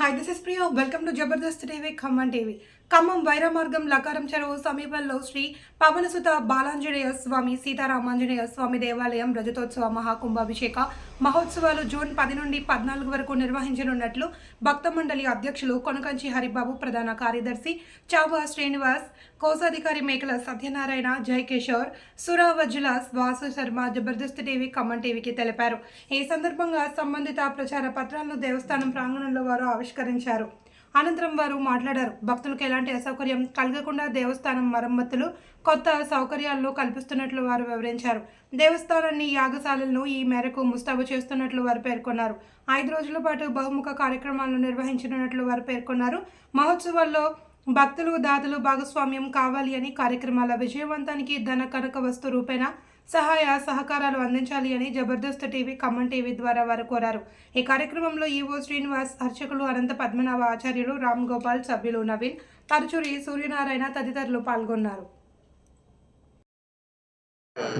Hi this is Priya welcome to Jabardasth TV Khammam TV Khammam వైరమార్గం Lakaram చెరువు సమీపంలో శ్రీ పవనసుత బాలాంజనేయ స్వామి సీతారామాంజనేయ స్వామి దేవాలయం రజతోత్సవ మహాకుంభాభిషేక మహోత్సవాలు జూన్ పది నుండి పద్నాలుగు వరకు నిర్వహించనున్నట్లు భక్త మండలి అధ్యక్షులు కొనకంచి హరిబాబు ప్రధాన కార్యదర్శి చావా శ్రీనివాస్ కోశాధికారి మేకల సత్యనారాయణ జయకిషోర్ సురావజ్జుల వాసు శర్మ జబర్దస్త్ టీవీ ఖమ్మం టీవీకి తెలిపారు. ఈ సందర్భంగా సంబంధిత ప్రచార పత్రాలను దేవస్థానం ప్రాంగణంలో వారు ఆవిష్కరించారు. అనంతరం వారు మాట్లాడారు. భక్తులకు ఎలాంటి అసౌకర్యం కలగకుండా దేవస్థానం మరమ్మతులు కొత్త సౌకర్యాల్లో కల్పిస్తున్నట్లు వారు వివరించారు. దేవస్థానాన్ని యాగశాలలను ఈ మేరకు ముస్తాబు చేస్తున్నట్లు వారు పేర్కొన్నారు. ఐదు రోజుల పాటు బహుముఖ కార్యక్రమాలను నిర్వహించనున్నట్లు వారు పేర్కొన్నారు. మహోత్సవాల్లో భక్తులు దాతలు భాగస్వామ్యం కావాలి అని కార్యక్రమాల విజయవంతానికి ధన కనక వస్తు రూపేణ సహాయ సహకారాలు అందించాలి అని జబర్దస్త్ టీవీ ఖమ్మం టీవీ ద్వారా వారు కోరారు. ఈ కార్యక్రమంలో ఈవో శ్రీనివాస్ అర్చకులు అనంత పద్మనాభ ఆచార్యులు రామ్ గోపాల్ సభ్యులు నవీన్ తరచూరి సూర్యనారాయణ తదితరులు పాల్గొన్నారు.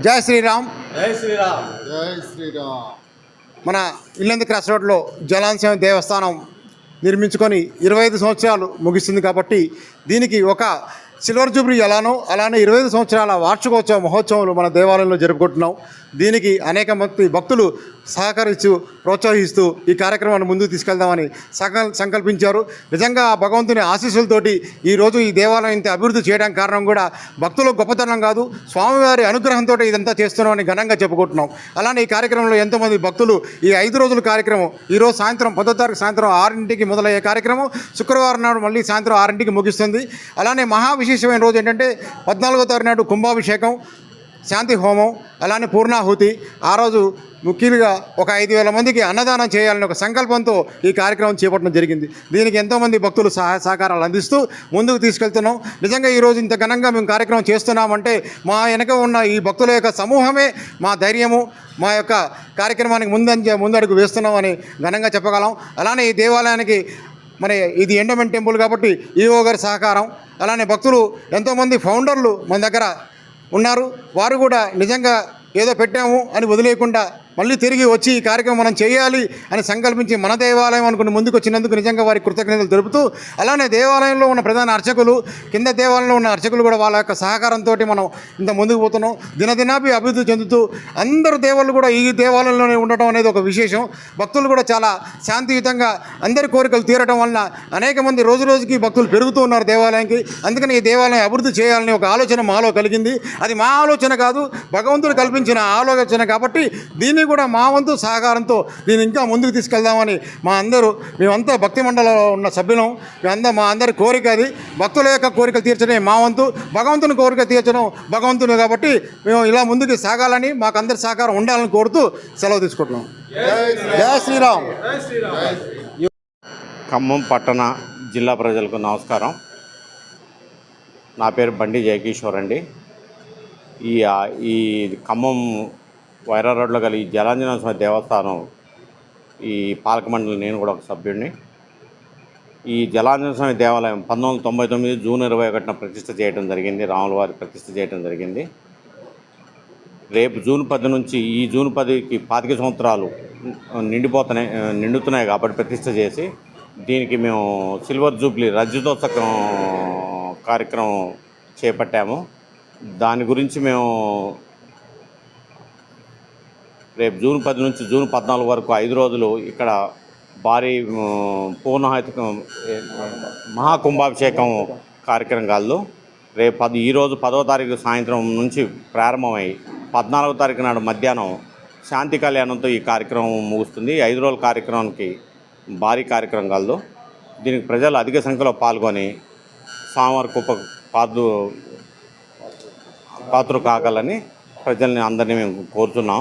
జై శ్రీరామ్. జై శ్రీరామ్. జై శ్రీరామ్. మన ఇల్లంది క్రాస్ రోడ్లో జలాంశయం దేవస్థానం నిర్మించుకొని ఇరవై ఐదు సంవత్సరాలు ముగిస్తుంది కాబట్టి దీనికి ఒక సిల్వర్ జూబ్లీ ఎలానో అలానే ఇరవై ఐదు సంవత్సరాల వార్షికోత్సవ మహోత్సవాలు మన దేవాలయంలో జరుపుకుంటున్నాం. దీనికి అనేక మంది భక్తులు సహకరిస్తూ ప్రోత్సహిస్తూ ఈ కార్యక్రమాన్ని ముందుకు తీసుకెళ్దామని సకల్ సంకల్పించారు. నిజంగా ఆ భగవంతుని ఆశీస్సులతోటి ఈరోజు ఈ దేవాలయం ఇంత అభివృద్ధి చేయడానికి కారణం కూడా భక్తుల గొప్పతనం కాదు స్వామివారి అనుగ్రహంతో ఇదంతా చేస్తున్నామని ఘనంగా చెప్పుకుంటున్నాం. అలానే ఈ కార్యక్రమంలో ఎంతోమంది భక్తులు ఈ ఐదు రోజుల కార్యక్రమం ఈరోజు సాయంత్రం పదో తారీఖు సాయంత్రం ఆరింటికి మొదలయ్యే కార్యక్రమం శుక్రవారం నాడు మళ్ళీ సాయంత్రం ఆరింటికి ముగిస్తుంది. అలానే మహా విశేషమైన రోజు ఏంటంటే పద్నాలుగో తారీఖు నాడు కుంభాభిషేకం శాంతి హోమం అలానే పూర్ణాహుతి. ఆ రోజు ముఖ్యంగా ఒక ఐదు వేల మందికి అన్నదానం చేయాలని ఒక సంకల్పంతో ఈ కార్యక్రమం చేపట్టడం జరిగింది. దీనికి ఎంతోమంది భక్తులు సహాయ సహకారాలు అందిస్తూ ముందుకు తీసుకెళ్తున్నాం. నిజంగా ఈరోజు ఇంత ఘనంగా మేము కార్యక్రమం చేస్తున్నామంటే మా వెనక ఉన్న ఈ భక్తుల యొక్క సమూహమే మా ధైర్యము మా యొక్క కార్యక్రమానికి ముందంజ ముందడుగు వేస్తున్నామని ఘనంగా చెప్పగలం. అలానే ఈ దేవాలయానికి మరి ఇది ఎండోమెంట్ టెంపుల్ కాబట్టి ఈఓ గారి సహకారం అలానే భక్తులు ఎంతోమంది ఫౌండర్లు మన దగ్గర ఉన్నారు. వారు కూడా నిజంగా ఏదో పెట్టాము అని వదిలేయకుండా మళ్ళీ తిరిగి వచ్చి ఈ కార్యక్రమం మనం చేయాలి అని సంకల్పించి మన దేవాలయం అనుకుని ముందుకు వచ్చినందుకు నిజంగా వారి కృతజ్ఞతలు తెలుపుతూ అలానే దేవాలయంలో ఉన్న ప్రధాన అర్చకులు కింద దేవాలయంలో ఉన్న అర్చకులు కూడా వాళ్ళ యొక్క సహకారంతో మనం ఇంత ముందుకు పోతున్నాం. దినదినాపి అభివృద్ధి చెందుతూ అందరు దేవుళ్ళు కూడా ఈ దేవాలయంలోనే ఉండటం అనేది ఒక విశేషం. భక్తులు కూడా చాలా శాంతియుతంగా అందరి కోరికలు తీరటం వలన అనేక మంది రోజు రోజుకి భక్తులు పెరుగుతూ ఉన్నారు దేవాలయానికి. అందుకని ఈ దేవాలయం అభివృద్ధి చేయాలని ఒక ఆలోచన మాలో కలిగింది. అది మా ఆలోచన కాదు భగవంతుడు కల్పించిన ఆలోచన కాబట్టి దీన్ని కూడా మా వంతు సహకారంతో దీన్ని ఇంకా ముందుకు తీసుకెళ్దామని మా అందరూ మేమంతా భక్తి మండలంలో ఉన్న సభ్యులం. మేమంతా మా అందరి కోరిక అది. భక్తుల యొక్క కోరికలు తీర్చడమే మా వంతు. భగవంతుని కోరిక తీర్చడం భగవంతుని కాబట్టి మేము ఇలా ముందుకు సాగాలని మాకు అందరి సహకారం ఉండాలని కోరుతూ సెలవు తీసుకుంటున్నాం. జయ శ్రీరామ్. ఖమ్మం పట్టణ జిల్లా ప్రజలకు నమస్కారం. నా పేరు బండి జయకిషోర్ అండి. ఈ ఈ ఖమ్మం వైరా రోడ్లో గల ఈ జలాంజనేయ స్వామి దేవస్థానం ఈ పాలక మండలి నేను కూడా ఒక సభ్యుడిని. ఈ జలాంజన స్వామి దేవాలయం పంతొమ్మిది తొంభై తొమ్మిది జూన్ ఇరవై ఒకటిన ప్రతిష్ట చేయడం జరిగింది రాముల వారి ప్రతిష్ట చేయడం జరిగింది. రేపు జూన్ పది నుంచి ఈ జూన్ పదికి పాతిక సంవత్సరాలు నిండిపోతున్నాయి నిండుతున్నాయి కాబట్టి ప్రతిష్ట చేసి దీనికి మేము సిల్వర్ జూబ్లీ రజతోత్సవం కార్యక్రమం చేపట్టాము. దాని గురించి మేము రేపు జూన్ పది నుంచి జూన్ పద్నాలుగు వరకు ఐదు రోజులు ఇక్కడ భారీ ఉమ్, మహాకుంభాభిషేకం కార్యక్రమం రేపు పది ఈరోజు పదో తారీఖు సాయంత్రం నుంచి ప్రారంభమై పద్నాలుగో తారీఖు నాడు మధ్యాహ్నం శాంతి కళ్యాణంతో ఈ కార్యక్రమం ముగుస్తుంది. ఐదు రోజుల కార్యక్రమానికి భారీ కార్యక్రమం కలదు దీనికి ప్రజలు అధిక సంఖ్యలో పాల్గొని స్వామివారి కుప్ప పాత్ర పాత్ర కాగలని ప్రజల్ని అందరినీ మేము కోరుతున్నాం.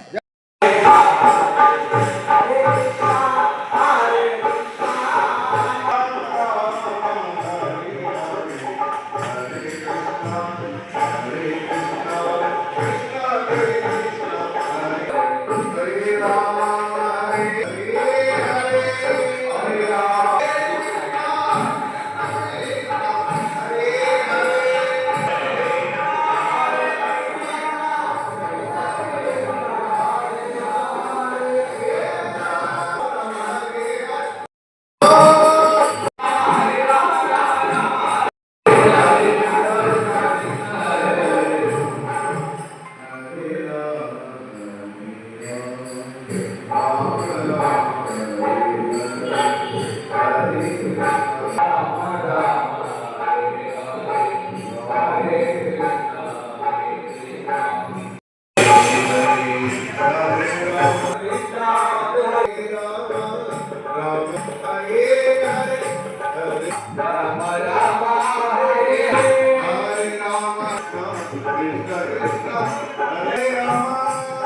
Hare Rama, Hare Rama.